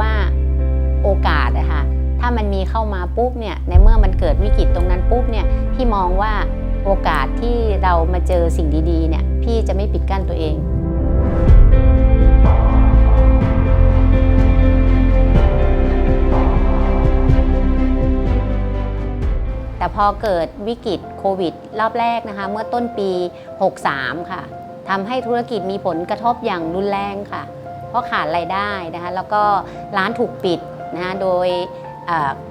ว่าโอกาสอะค่ะถ้ามันมีเข้ามาปุ๊บเนี่ยในเมื่อมันเกิดวิกฤตตรงนั้นปุ๊บเนี่ยพี่มองว่าโอกาสที่เรามาเจอสิ่งดีๆเนี่ยพี่จะไม่ปิดกั้นตัวเองแต่พอเกิดวิกฤตโควิด รอบแรกนะคะเมื่อต้นปี 63 ค่ะทำให้ธุรกิจมีผลกระทบอย่างรุนแรงค่ะ ราะขาดรายได้นะคะแล้วก็ร้านถูกปิดนะคะโดย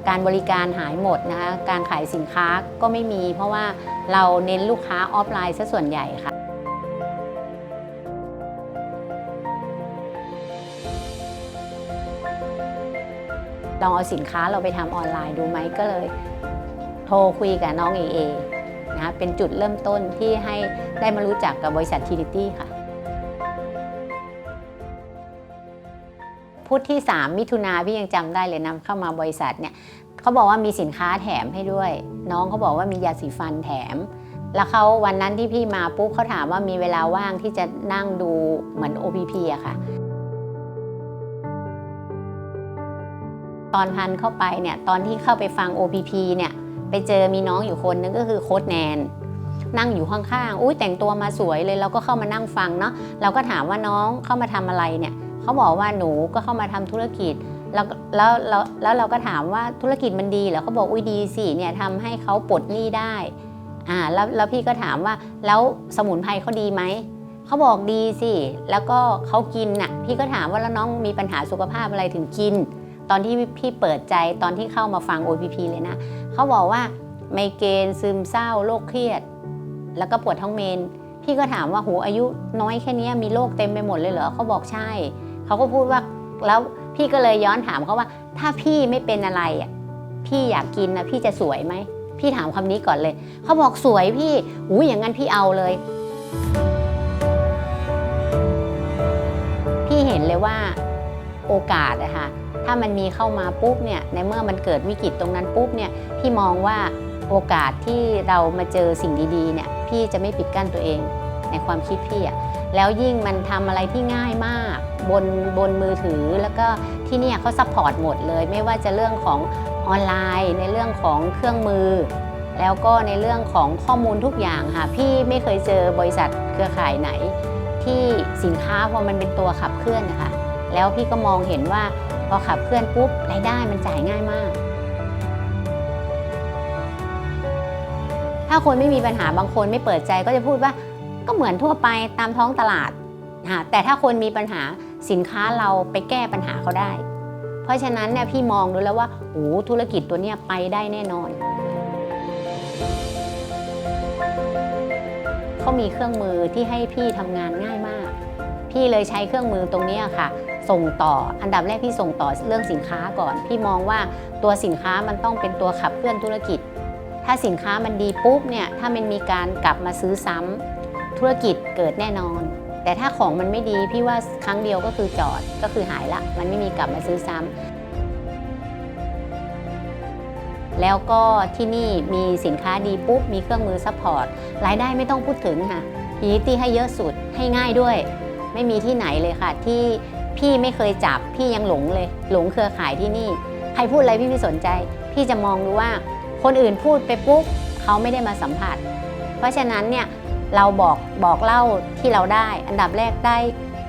การบริการหายหมดนะคะการขายสินค้าก็ไม่มี เพราะว่าเราเน้นลูกค้าออฟไลน์ซะส่วนใหญ่ค่ะลองเอาสินค้าเราไปทำออนไลน์ดูไหมก็เลย โทรคุยกับน้องเอเอนะคะเป็นจุดเริ่มต้นที่ให้ได้มารู้จักกับบริษัททีนิตี้ค่ะ พุธที่ 3 มิถุนาพี่ยังจำได้เลยนำเข้ามาบริษัทเนี่ยเขาบอกว่ามีสินค้าแถมให้ด้วย น้องเขาบอกว่ามียาสีฟันแถม แล้วเขาวันนั้นที่พี่มาปุ๊บเขาถามว่ามีเวลาว่างที่จะนั่งดูเหมือน OPP อะค่ะตอนพันเข้าไปเนี่ยตอนที่เข้าไปฟัง OPP เนี่ยไปเจอมีน้องอยู่คนนึงก็คือโค้ดแนน นั่งอยู่ข้างๆอุ้ยแต่งตัวมาสวยเลยเราก็เข้ามานั่งฟังเนาะเราก็ถามว่าน้องเข้ามาทำอะไรเนี่ย เขาบอกว่าหนูก็เข้ามาทำธุรกิจแล้วแล้วแล้วแล้วเราก็ถามว่าธุรกิจมันดีเหรอเขาบอกอุ้ยดีสิเนี่ยทำให้เขาปลดหนี้ได้อ่าแล้วแล้วพี่ก็ถามว่าแล้วสมุนไพรเขาดีไหมเขาบอกดีสิ แล้วก็เขากินน่ะ พี่ก็ถามว่าแล้วน้องมีปัญหาสุขภาพอะไรถึงกิน ตอนที่พี่เปิดใจตอนที่เข้ามาฟัง OPP เลยนะเขาบอกว่าไมเกรนซึมเศร้าโรคเครียด แล้วก็ปวดท้องเมน พี่ก็ถามว่าโหอายุน้อยแค่นี้มีโรคเต็มไปหมดเลยเหรอเขาบอกใช่ เขาก็พูดว่าแล้วพี่ก็เลยย้อนถามเขาว่า ถ้าพี่ไม่เป็นอะไรอะพี่อยากกินนะพี่จะสวยไหมพี่ถามคำนี้ก่อนเลยเขาบอกสวยพี่อู้อย่างนั้นพี่เอาเลย พี่เห็นเลยว่าโอกาสอะค่ะถ้ามันมีเข้ามาปุ๊บเนี่ยในเมื่อมันเกิดวิกฤตตรงนั้นปุ๊บเนี่ยพี่มองว่าโอกาสที่เรามาเจอสิ่งดีๆเนี่ยพี่จะไม่ปิดกั้นตัวเองในความคิดพี่อะ แล้วยิ่งมันทำอะไรที่ง่ายมากบนบนมือถือ แล้วก็ที่เนี่ยเขาซัพพอร์ตหมดเลย ไม่ว่าจะเรื่องของออนไลน์ ในเรื่องของเครื่องมือ แล้วก็ในเรื่องของข้อมูลทุกอย่างค่ะพี่ไม่เคยเจอบริษัทเครือข่ายไหน ที่สินค้าพอมันเป็นตัวขับเคลื่อนนะคะแล้วพี่ก็มองเห็นว่าพอขับเคลื่อนปุ๊บรายได้มันจ่ายง่ายมาก ถ้าคนไม่มีปัญหาบางคนไม่เปิดใจก็จะพูดว่า ก็เหมือนทั่วไปตามท้องตลาดค่ะแต่ถ้าคนมีปัญหาสินค้าเราไปแก้ปัญหาเขาได้ เพราะฉะนั้นเนี่ยพี่มองดูแล้วว่าโอ้ธุรกิจตัวเนี้ยไปได้แน่นอนเขามีเครื่องมือที่ให้พี่ทำงานง่ายมาก พี่เลยใช้เครื่องมือตรงนี้ค่ะ ส่งต่ออันดับแรกพี่ส่งต่อเรื่องสินค้าก่อน พี่มองว่าตัวสินค้ามันต้องเป็นตัวขับเคลื่อนธุรกิจ ถ้าสินค้ามันดีปุ๊บเนี่ยถ้ามันมีการกลับมาซื้อซ้ำ ธุรกิจเกิดแน่นอน แต่ถ้าของมันไม่ดีพี่ว่าครั้งเดียวก็คือจอดก็คือหายละ มันไม่มีกลับมาซื้อซ้ำแล้วก็ที่นี่มีสินค้าดีปุ๊บ มีเครื่องมือซัพพอร์ตรายได้ไม่ต้องพูดถึงค่ะพีตี้ให้เยอะสุดให้ง่ายด้วย ไม่มีที่ไหนเลยค่ะ ที่พี่ไม่เคยจับพี่ยังหลงเลย หลงเครือข่ายที่นี่ ใครพูดอะไรพี่ไม่สนใจ พี่จะมองดูว่าคนอื่นพูดไปปุ๊บเขาไม่ได้มาสัมผัส เพราะฉะนั้นเนี่ย เราบอกบอกเล่าที่เราได้ อันดับแรกได้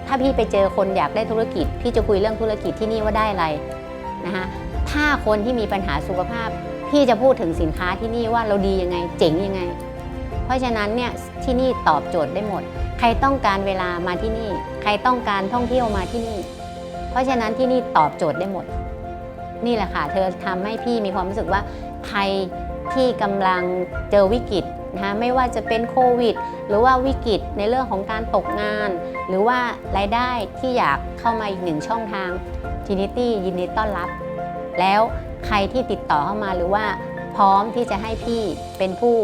ถ้าพี่ไปเจอคนอยากได้ธุรกิจ พี่จะคุยเรื่องธุรกิจที่นี่ว่าได้อะไรนะคะถ้าคนที่มีปัญหาสุขภาพ พี่จะพูดถึงสินค้าที่นี่ว่าเราดียังไง เจ๋งยังไง เพราะฉะนั้นเนี่ยที่นี่ตอบโจทย์ได้หมด ใครต้องการเวลามาที่นี่ ใครต้องการท่องเที่ยวมาที่นี่ เพราะฉะนั้นที่นี่ตอบโจทย์ได้หมด นี่แหละค่ะ เธอทำให้พี่มีความรู้สึกว่าใคร ที่กำลังเจอวิกฤตนะคะไม่ว่าจะเป็นโควิด หรือว่าวิกฤตในเรื่องของการตกงาน หรือว่ารายได้ที่อยากเข้ามาอีกหนึ่งช่องทาง Trinity ยินดีต้อนรับ แล้วใครที่ติดต่อเข้ามาหรือว่าพร้อมที่จะให้พี่เป็นผู้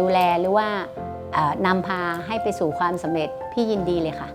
ดูแลหรือว่านำพาให้ไปสู่ความสำเร็จพี่ยินดีเลยค่ะ